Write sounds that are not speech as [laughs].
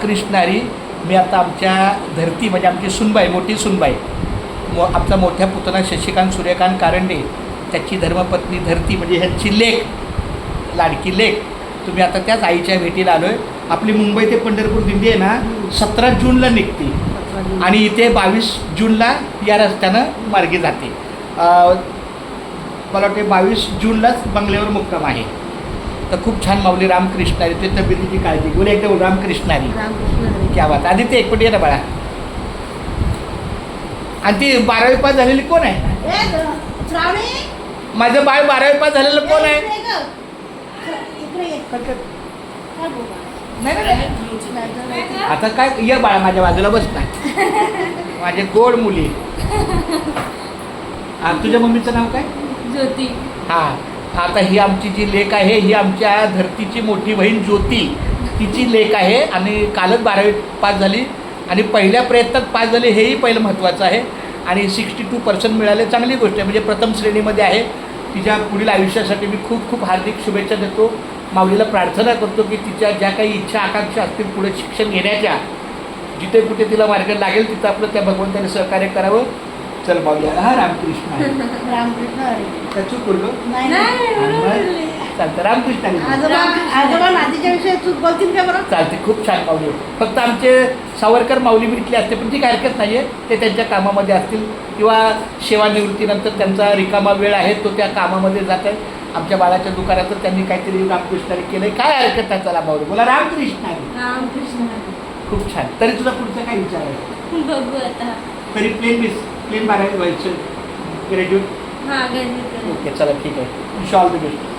रामकृष्णारी मी आता आमच्या धरती म्हणजे आमची सुनबाई मोठी सुनबाई मो आमचा मोठ्या पुतना शशिकांत सूर्यकांत कारंडे त्याची धर्मपत्नी धरती म्हणजे ह्यांची लेख लाडकी लेख तुम्ही आता त्याच आईच्या भेटीला आलो आहे आपली मुंबई ते पंढरपूर दिंडी आहे ना सतरा जूनला निघते. आणि इथे बावीस जूनला या रस्त्यानं मार्गी जाते. मला वाटते बावीस जूनलाच बंगल्यावर मुक्काम आहे. तर खूप छान माऊली रामकृष्णारी ते तब्येतीची काळजी बोल एकदा बोल रामकृष्णारी. क्या बात. आधी ते एक पटी ना बाळा. आणि ती बारावी पास झालेली कोण आहे? माझं बाळ बारावी पास झालेलं कोण आहे. आता काय ये बाळा माझ्या बाजूला बस ना माझे गोड मुली. तुझ्या मम्मीचं नाव काय? ज्योती. हा. आता ही आमची जी लेख आहे ही आमच्या धरतीची मोठी बहीण ज्योती तिची लेख आहे आणि कालच बारावी पास झाली. आणि पहिल्या प्रयत्नात पास झाले हेही पहिलं महत्त्वाचं आहे. आणि सिक्स्टी टू पर्सेंट मिळाले चांगली गोष्ट आहे. म्हणजे प्रथम श्रेणीमध्ये आहे. तिच्या पुढील आयुष्यासाठी मी खूप खूप हार्दिक शुभेच्छा देतो. माऊलीला प्रार्थना करतो की तिच्या ज्या काही इच्छा आकांक्षा असतील पुढे शिक्षण घेण्याच्या जिथे कुठे तिला मार्ग लागेल तिथं आपलं त्या भगवंताने सहकार्य करावं. चल माऊली हा रामकृष्ण. [laughs] रामकृष्ण हरी. का चूक बोललो? नाही. चालतं. रामकृष्ण हरी. आजोबा आजोबा नातीच्या विषयी चूक बोलतील का बरं? चालते खूप छान माऊली आहे. फक्त आमचे सावरकर माऊली भेटले असते पण ती काय हरकत नाही आहे ते त्यांच्या कामामध्ये असतील किंवा सेवानिवृत्तीनंतर त्यांचा रिकामा वेळ आहे तो त्या कामामध्ये जात आहे. आमच्या बाळाच्या दुकानात त्यांनी काहीतरी रामकृष्णाने केलं आहे काय हरकत नाही चला माऊली बोला. रामकृष्ण हरी. रामकृष्ण हरी. खूप छान. तरी तुझा पुढचा काय विचार आहे बघू आता. तरी प्लेन मिस. प्लेन बारावी व्हायचं ग्रॅज्युएट हा ओके चला ठीक आहे. Wish all the best